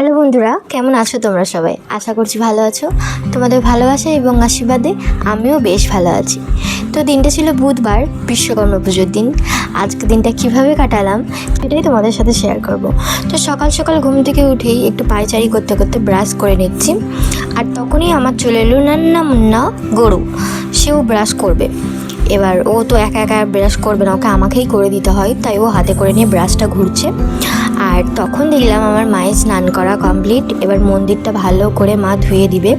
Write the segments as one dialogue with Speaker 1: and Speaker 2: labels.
Speaker 1: Hello বন্ধুরা, কেমন আছো তোমরা সবাই? আশা করছি ভালো আছো। তোমাদের ভালোবাসা এবং আশীর্বাদে আমিও বেশ ভালো আছি। তো দিনটা ছিল বুধবার, বিশ্বকর্মা পুজোর দিন। আজকে দিনটা কীভাবে কাটালাম, সেটাই তোমাদের সাথে শেয়ার করব। তো সকাল সকাল ঘুম থেকে উঠেই একটু পায়চারি করতে করতে ব্রাশ করে নিচ্ছি। আর তখনই আমার চলে এলো নান্না মুন্না গরু। সেও ব্রাশ করবে। এবার ও তো একা একা ব্রাশ করবে না, ওকে আমাকেই করে দিতে হয়, তাই ও হাতে করে নিয়ে ব্রাশটা ঘুরছে। আর তখন দেখলাম আমার মায়ের স্নান করা কমপ্লিট এবার মন্দিরটা ভালো করে মা ধুয়ে দিবে।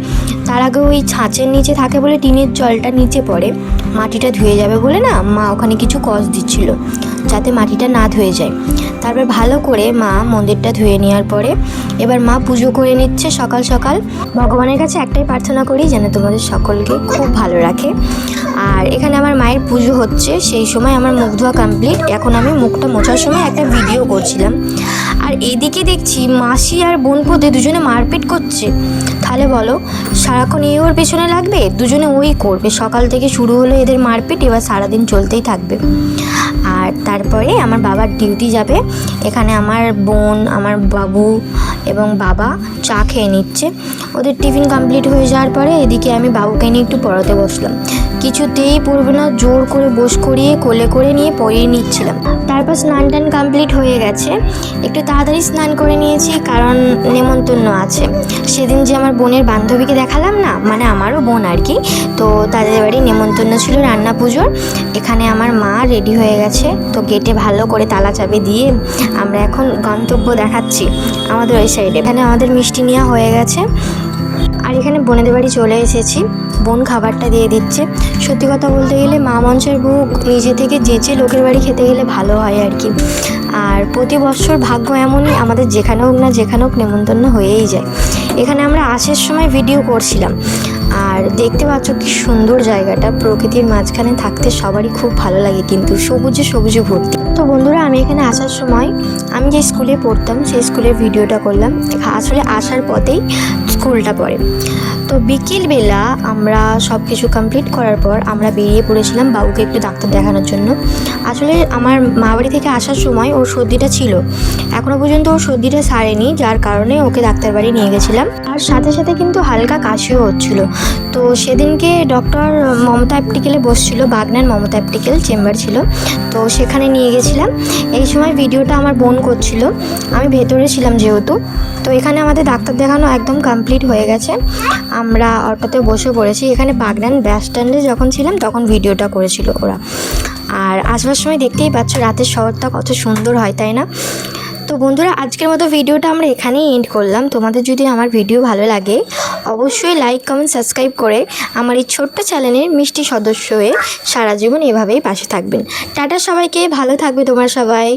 Speaker 1: তার আগে ওই ছাঁচের নিচে থাকে বলে টিনের জলটা নিচে পড়ে, মাটিটা ধুয়ে যাবে বলে না মা ওখানে কিছু কষ দিচ্ছিল। যাতে মাটিটা না ধুয়ে যায়। তারপর ভালো করে মা মন্দিরটা ধুয়ে নেওয়ার পরে এবার মা পুজো করে নিচ্ছে সকাল সকাল। ভগবানের কাছে একটাই প্রার্থনা করি যেন তোমাদের সকলকে খুব ভালো রাখে। আর এখানে আমার মায়ের পুজো হচ্ছে, সেই সময় আমার মুখ ধোয়া কমপ্লিট এখন আমি মুখটা মোছার সময় একটা ভিডিও করছিলাম। আর এদিকে দেখছি মাসি আর বোন পোতে দুজনে মারপিট করছে। তাহলে বলো, সারাক্ষণ এই ওর পেছনে লাগবে? দুজনে ওই করবে। সকাল থেকে শুরু হলো এদের মারপিট, এবার সারাদিন চলতেই থাকবে। আর তারপরে আমার বাবার ডিউটি যাবে। এখানে আমার বোন, আমার বাবু এবং বাবা চা খেয়ে নিচ্ছে। ওদের টিফিন কমপ্লিট হয়ে যাওয়ার পরে এদিকে আমি বাবুকে নিয়ে একটু পড়াতে বসলাম। কিছুতেই পড়বে না, জোর করে বস করিয়ে কোলে করে নিয়ে পড়িয়ে নিচ্ছিলাম। তারপর স্নান টান কমপ্লিট হয়ে গেছে। একটু তাড়াতাড়ি স্নান করে নিয়েছি, কারণ নেমন্তন্ন আছে। সেদিন যে আমার বোনের বান্ধবীকে দেখালাম না মানে আমারও বোন আর কি, তো তাদের বাড়ি নেমন্তন্ন ছিল রান্না পুজোর। এখানে আমার মা রেডি হয়ে গেছে, তো গেটে ভালো করে তালা চাবি দিয়ে আমরা এখন গন্তব্য দেখাচ্ছি আমাদের ওই সাইডে এখানে আমাদের মিষ্টি নেওয়া হয়ে গেছে। আর এখানে বোনেদের বাড়ি চলে এসেছি। বোন খাবারটা দিয়ে দিচ্ছে। সত্যি কথা বলতে গেলে মা মঞ্চের বুক নিজে থেকে যেচে লোকের বাড়ি খেতে গেলে ভালো হয় আর কি। আর প্রতি বছর ভাগ্য এমনই, আমাদের যেখানে হোক না যেখানে হোক নেমন্তন্ন হয়েই যায়। এখানে আমরা আসার সময় ভিডিও করছিলাম। আর দেখতে পাচ্ছ কি সুন্দর জায়গাটা। প্রকৃতির মাঝখানে থাকতে সবারই খুব ভালো লাগে কিন্তু সবুজে সবুজে ভর্তি। তো বন্ধুরা, আমি এখানে আসার সময় আমি যে স্কুলে পড়তাম, সেই স্কুলের ভিডিওটা করলাম। আসলে আসার পথেই স্কুলটা পড়ে। তো বিকেলবেলা আমরা সব কিছু কমপ্লিট করার পর আমরা বেরিয়ে পড়েছিলাম বাবুকে একটু ডাক্তার দেখানোর জন্য। আসলে আমার মা বাড়ি থেকে আসার সময় ওর সর্দিটা ছিল। এখনও পর্যন্ত ওর সর্দিটা সারেনি, যার কারণে ওকে ডাক্তার বাড়ি নিয়ে গেছিলাম। আর সাথে সাথে কিন্তু হালকা কাশিও হচ্ছিল। তো সেদিনকে ডক্টর মমতা অ্যাপ্টিকেলে বসছিল বাগনার মমতা অ্যাপ্টিকেল চেম্বার ছিল। তো সেখানে নিয়ে গেছিলাম। এই সময় ভিডিওটা আমার বোন করছিল। আমি ভেতরে ছিলাম যেহেতু। তো এখানে আমাদের ডাক্তার দেখানো একদম কমপ্লিট হয়ে গেছে। আমরা অটোতে বসে পড়েছি। এখানে বাগনান ব্যাস স্ট্যান্ডে যখন ছিলাম, তখন ভিডিওটা করেছিল ওরা। আর আসবার সময় দেখতেই পাচ্ছ, রাতের শহরটা কত সুন্দর হয়, তাই না? তো বন্ধুরা, আজকের মতো ভিডিওটা আমরা এখানেই এন্ড করলাম। তোমাদের যদি আমার ভিডিও ভালো লাগে, অবশ্যই লাইক কমেন্ট সাবস্ক্রাইব করে আমার এই ছোট্ট চ্যানেলের মিষ্টি সদস্য হয়ে সারা জীবন এভাবেই পাশে থাকবেন। টাটা সবাইকে, ভালো থাকবে তোমার সবাই।